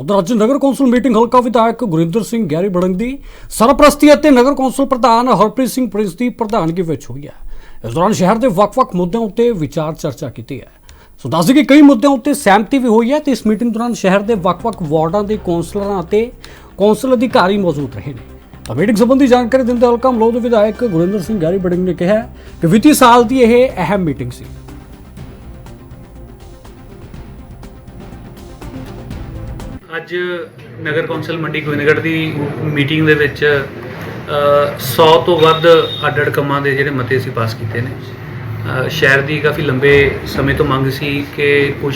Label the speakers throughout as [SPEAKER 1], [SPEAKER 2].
[SPEAKER 1] ਉਧਰ ਅੱਜ ਨਗਰ council meeting ਹਲਕਾ ਵਿਧਾਇਕ ਗੁਰਿੰਦਰ ਸਿੰਘ ਗੈਰੀ ਬੜੰਗ ਦੀ ਸਰਪ੍ਰਸਤੀ ਅਤੇ ਨਗਰ ਕੌਂਸਲ ਪ੍ਰਧਾਨ ਹਰਪ੍ਰੀਤ ਸਿੰਘ ਪ੍ਰਿੰਸ ਦੀ ਪ੍ਰਧਾਨਗੀ ਵਿੱਚ ਹੋਈ ਹੈ। ਇਸ ਦੌਰਾਨ ਸ਼ਹਿਰ ਦੇ ਵੱਖ-ਵੱਖ ਮੁੱਦਿਆਂ ਉੱਤੇ ਵਿਚਾਰ ਚਰਚਾ ਕੀਤੀ ਹੈ। ਸੋ ਦੱਸ ਕਿ ਕਈ ਮੁੱਦਿਆਂ ਉੱਤੇ ਸਹਿਮਤੀ ਵੀ ਹੋਈ ਹੈ ਤੇ ਇਸ ਮੀਟਿੰਗ ਦੌਰਾਨ ਸ਼ਹਿਰ ਦੇ ਵੱਖ-ਵੱਖ ਵਾਰਡਾਂ ਦੇ ਕੌਂਸਲਰਾਂ ਅਤੇ ਕੌਂਸਲ ਅਧਿਕਾਰੀ ਮੌਜੂਦ ਰਹੇ ਨੇ। ਤਾਂ ਮੀਟਿੰਗ ਸੰਬੰਧੀ ਜਾਣਕਾਰੀ ਦਿੰਦੇ ਹਲਕਾ ਮਲੋਹ ਦੇ ਵਿਧਾਇਕ ਗੁਰਿੰਦਰ ਸਿੰਘ ਗੈਰੀ ਬੜੰਗ ਨੇ ਕਿਹਾ ਕਿ ਵਿੱਤੀ ਸਾਲ ਦੀ ਇਹ ਅਹਿਮ ਮੀਟਿੰਗ ਸੀ।
[SPEAKER 2] ਅੱਜ ਨਗਰ ਕੌਂਸਲ ਮੰਡੀ ਗੋਬਿੰਦਗੜ੍ਹ ਦੀ ਮੀਟਿੰਗ ਦੇ ਵਿੱਚ ਅ, 100 ਤੋਂ ਵੱਧ ਅੱਡ-ਅੱਡ ਕੰਮਾਂ ਦੇ ਜਿਹੜੇ ਮਤੇ ਅਸੀਂ ਪਾਸ ਕੀਤੇ ਨੇ। ਸ਼ਹਿਰ ਦੀ ਕਾਫੀ ਲੰਬੇ ਸਮੇਂ ਤੋਂ ਮੰਗ ਸੀ ਕਿ ਕੁਝ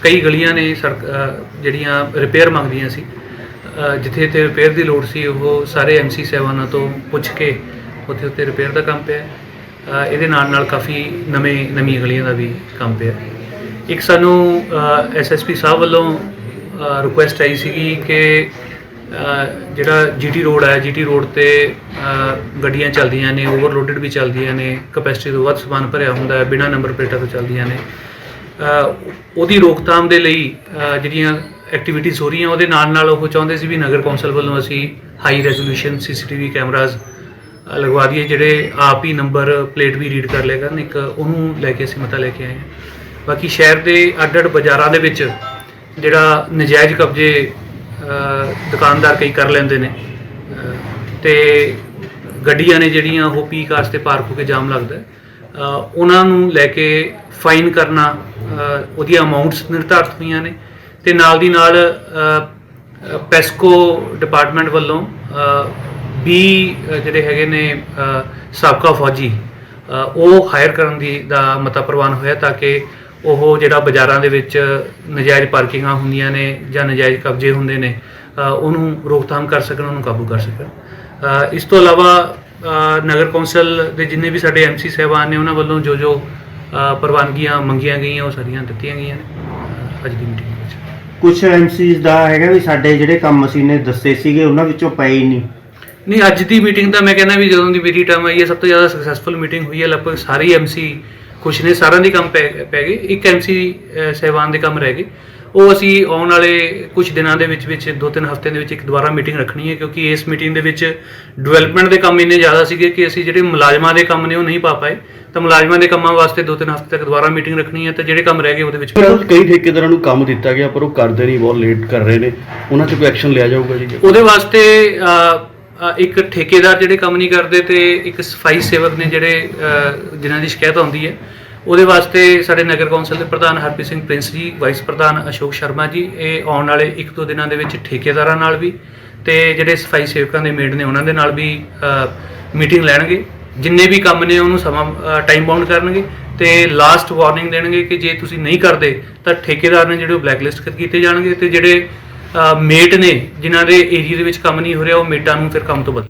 [SPEAKER 2] ਕਈ ਗਲੀਆਂ ਨੇ ਸੜਕ ਜਿਹੜੀਆਂ ਰਿਪੇਅਰ ਮੰਗਦੀਆਂ ਸੀ। ਜਿੱਥੇ ਤੇ ਰਿਪੇਅਰ ਦੀ ਲੋੜ ਸੀ ਉਹ ਸਾਰੇ ਐਮਸੀ ਸਾਹਿਬਾਨਾਂ ਤੋਂ ਪੁੱਛ ਕੇ ਉੱਥੇ ਉੱਤੇ ਰਿਪੇਅਰ ਦਾ ਕੰਮ ਪਿਆ। ਇਹਦੇ ਨਾਲ ਨਾਲ ਕਾਫੀ ਨਵੇਂ ਨਵੀਆਂ ਗਲੀਆਂ ਦਾ ਵੀ ਕੰਮ ਪਿਆ। ਇੱਕ ਸਾਨੂੰ ਐਸਐਸਪੀ ਸਾਹਿਬ ਵੱਲੋਂ ਰਿਕੁਐਸਟ ਆਈ ਸੀਗੀ ਕਿ ਅ, ਜਿਹੜਾ ਜੀਟੀ ਰੋਡ ਹੈ ਜੀਟੀ ਰੋਡ ਤੇ ਗੱਡੀਆਂ ਚੱਲਦੀਆਂ ਨੇ ਓਵਰਲੋਡਡ ਵੀ ਚੱਲਦੀਆਂ ਨੇ ਕਪੈਸਿਟੀ ਤੋਂ ਵੱਧ ਸਮਾਨ ਭਰਿਆ ਹੁੰਦਾ ਹੈ ਬਿਨਾਂ ਨੰਬਰ ਪਲੇਟਾਂ ਤੋਂ ਚੱਲਦੀਆਂ ਨੇ। ਉਹਦੀ ਰੋਕਥਾਮ ਦੇ ਲਈ ਜਿਹੜੀਆਂ ਐਕਟੀਵਿਟੀਜ਼ ਹੋ ਰਹੀਆਂ ਉਹਦੇ ਨਾਲ ਨਾਲ ਉਹ ਚਾਹੁੰਦੇ ਸੀ ਵੀ ਨਗਰ ਕੌਂਸਲ ਵੱਲੋਂ ਅਸੀਂ ਹਾਈ ਰੈਜ਼ੋਲੂਸ਼ਨ ਸੀਸੀਟੀਵੀ ਕੈਮਰਾਜ਼ ਲਗਵਾ ਦਈਏ ਜਿਹੜੇ ਆਪ ਹੀ ਨੰਬਰ ਪਲੇਟ ਵੀ ਰੀਡ ਕਰ ਲਿਆ ਕਰਨ ਇੱਕ ਉਹਨੂੰ ਲੈ ਕੇ ਅਸੀਂ ਮਤਾ ਲੈ ਕੇ ਆਏ ਹਾਂ। ਬਾਕੀ ਸ਼ਹਿਰ ਦੇ ਅੱਡ-ਅੱਡ ਬਾਜ਼ਾਰਾਂ ਦੇ ਵਿੱਚ ਜਿਹੜਾ ਨਜਾਇਜ਼ ਕਬਜ਼ੇ ਦੁਕਾਨਦਾਰ ਕਈ ਕਰ ਲੈਂਦੇ ਨੇ। ਅ, ਤੇ ਗੱਡੀਆਂ ਨੇ ਜਿਹੜੀਆਂ ਉਹ ਪੀਕ ਵਾਸਤੇ ਪਾਰਕ ਹੋ ਕੇ ਜਾਮ ਲੱਗਦਾ ਉਹਨਾਂ ਨੂੰ ਲੈ ਕੇ ਫਾਈਨ ਕਰਨਾ ਉਹਦੀਆਂ ਅਮਾਉਂਟਸ ਨਿਰਧਾਰਤ ਹੋਈਆਂ ਨੇ। ਤੇ ਨਾਲ ਦੀ ਨਾਲ ਪੈਸਕੋ ਡਿਪਾਰਟਮੈਂਟ ਵੱਲੋਂ ਅ, 20 ਜਿਹੜੇ ਹੈਗੇ ਨੇ ਸਾਬਕਾ ਫੌਜੀ ਉਹ ਹਾਇਰ ਕਰਨ ਦੀ ਦਾ ਮਤਾ ਪ੍ਰਵਾਨ ਹੋਇਆ ਤਾਂ ਕਿ ਉਹ ਜਿਹੜਾ ਬਾਜ਼ਾਰਾਂ ਦੇ ਵਿੱਚ ਨਜਾਇਜ਼ ਪਾਰਕਿੰਗਾਂ ਹੁੰਦੀਆਂ ਨੇ ਜਾਂ ਨਜਾਇਜ਼ ਕਬਜ਼ੇ ਹੁੰਦੇ ਨੇ ਉਹਨੂੰ ਰੋਕਥਾਮ ਕਰ ਸਕਣ ਉਹਨੂੰ ਕਾਬੂ ਕਰ ਸਕਣ। ਇਸ ਤੋਂ ਇਲਾਵਾ ਨਗਰ ਕੌਂਸਲ ਦੇ ਜਿੰਨੇ ਵੀ ਸਾਡੇ ਐਮਸੀ ਸਹਿਬਾਨ ਨੇ ਉਹਨਾਂ ਵੱਲੋਂ ਜੋ ਜੋ ਪ੍ਰਵਾਨਗੀਆਂ ਮੰਗੀਆਂ ਗਈਆਂ ਉਹ ਸਾਰੀਆਂ ਦਿੱਤੀਆਂ ਗਈਆਂ ਨੇ। ਅੱਜ ਦੀ ਮੀਟਿੰਗ ਵਿੱਚ।
[SPEAKER 3] ਕੁਝ ਐਮਸੀਜ਼ ਦਾ ਹੈਗਾ ਵੀ ਸਾਡੇ ਜਿਹੜੇ ਕੰਮ ਅਸੀਂ ਨੇ ਦੱਸੇ ਸੀਗੇ ਉਹਨਾਂ ਵਿੱਚੋਂ ਪਏ ਹੀ ਨਹੀਂ।
[SPEAKER 2] ਨਹੀਂ ਅੱਜ ਦੀ ਮੀਟਿੰਗ ਤਾਂ ਮੈਂ ਕਹਿੰਦਾ ਵੀ ਜਦੋਂ ਦੀ ਮੇਰੀ ਟਰਮ ਆਈ ਹੈ ਸਭ ਤੋਂ ਜ਼ਿਆਦਾ ਸਕਸੈਸਫੁਲ ਮੀਟਿੰਗ ਹੋਈ ਹੈ ਲਗਭਗ ਸਾਰੇ ਐਮਸੀ ਖੁਸ਼ ਨੇ ਸਾਰਿਆਂ ਦੇ ਕੰਮ ਪੈ ਪੈ ਗਏ ਇੱਕ ਐਮਸੀ ਸਹਿਬਾਨ ਦੇ ਕੰਮ ਰਹਿ ਗਏ। ਉਹ ਅਸੀਂ ਆਉਣ ਵਾਲੇ ਕੁਝ ਦਿਨਾਂ ਦੇ ਵਿੱਚ ਵਿੱਚ ਦੋ ਤਿੰਨ ਹਫ਼ਤਿਆਂ ਦੇ ਵਿੱਚ ਇੱਕ ਦੁਬਾਰਾ ਮੀਟਿੰਗ ਰੱਖਣੀ ਹੈ ਕਿਉਂਕਿ ਇਸ ਮੀਟਿੰਗ ਦੇ ਵਿੱਚ ਡਿਵੈਲਪਮੈਂਟ ਦੇ ਕੰਮ ਇੰਨੇ ਜ਼ਿਆਦਾ ਸੀਗੇ ਕਿ ਅਸੀਂ ਜਿਹੜੇ ਮੁਲਾਜ਼ਮਾਂ ਦੇ ਕੰਮ ਨੇ ਉਹ ਨਹੀਂ ਪਾ ਪਾਏ। ਤਾਂ ਮੁਲਾਜ਼ਮਾਂ ਦੇ ਕੰਮਾਂ ਵਾਸਤੇ ਦੋ ਤਿੰਨ ਹਫ਼ਤੇ ਤੱਕ ਦੁਬਾਰਾ ਮੀਟਿੰਗ ਰੱਖਣੀ ਹੈ ਤਾਂ ਜਿਹੜੇ ਕੰਮ ਰਹਿ ਗਏ ਉਹਦੇ ਵਿੱਚ
[SPEAKER 4] ਕਈ ਠੇਕੇਦਾਰਾਂ ਨੂੰ ਕੰਮ ਦਿੱਤਾ ਗਿਆ ਪਰ ਉਹ ਕਰਦੇ ਨਹੀਂ ਬਹੁਤ ਲੇਟ ਕਰ ਰਹੇ ਨੇ। ਉਹਨਾਂ ਤੇ ਕੋਈ ਐਕਸ਼ਨ ਲਿਆ ਜਾਊਗਾ ਜੀ?
[SPEAKER 2] ਉਹਦੇ ਵਾਸਤੇ ਇੱਕ ਠੇਕੇਦਾਰ ਜਿਹੜੇ ਕੰਮ ਨਹੀਂ ਕਰਦੇ ਤੇ ਇੱਕ ਸਫ਼ਾਈ ਸੇਵਕ ਨੇ ਜਿਹੜੇ ਅ, ਜਿਨ੍ਹਾਂ ਦੀ ਸ਼ਿਕਾਇਤ ਆਉਂਦੀ ਹੈ ਉਹਦੇ ਵਾਸਤੇ ਸਾਡੇ ਨਗਰ ਕੌਂਸਲ ਦੇ ਪ੍ਰਧਾਨ ਹਰਪ੍ਰੀਤ ਸਿੰਘ ਪ੍ਰਿੰਸ ਜੀ ਵਾਈਸ ਪ੍ਰਧਾਨ ਅਸ਼ੋਕ ਸ਼ਰਮਾ ਜੀ ਇਹ ਆਉਣ ਵਾਲੇ ਇੱਕ ਦੋ ਦਿਨਾਂ ਦੇ ਵਿੱਚ ਠੇਕੇਦਾਰਾਂ ਨਾਲ ਵੀ ਤੇ ਜਿਹੜੇ ਸਫ਼ਾਈ ਸੇਵਕਾਂ ਦੇ ਮੇਡ ਨੇ ਉਹਨਾਂ ਦੇ ਨਾਲ ਵੀ ਮੀਟਿੰਗ ਲੈਣਗੇ। ਜਿੰਨੇ ਵੀ ਕੰਮ ਨੇ ਉਹਨੂੰ ਸਮਾਂ ਟਾਈਮ ਬਾਉਂਡ ਕਰਨਗੇ ਤੇ ਲਾਸਟ ਵਾਰਨਿੰਗ ਦੇਣਗੇ ਕਿ ਜੇ ਤੁਸੀਂ ਨਹੀਂ ਕਰਦੇ ਤਾਂ ਠੇਕੇਦਾਰ ਨੇ ਜਿਹੜੇ ਉਹ ਬਲੈਕਲਿਸਟ ਕੀਤੇ ਜਾਣਗੇ ਤੇ ਜਿਹੜੇ ਮੇਟ ਨੇ, ਜਿਨ੍ਹਾਂ ਦੇ ਏਰੀਆ ਦੇ ਵਿੱਚ ਕੰਮ ਨਹੀਂ ਹੋ ਰਿਹਾ, ਉਹ ਮੇਟਾਂ ਨੂੰ ਫਿਰ ਕੰਮ ਤੋਂ ਬਦਲ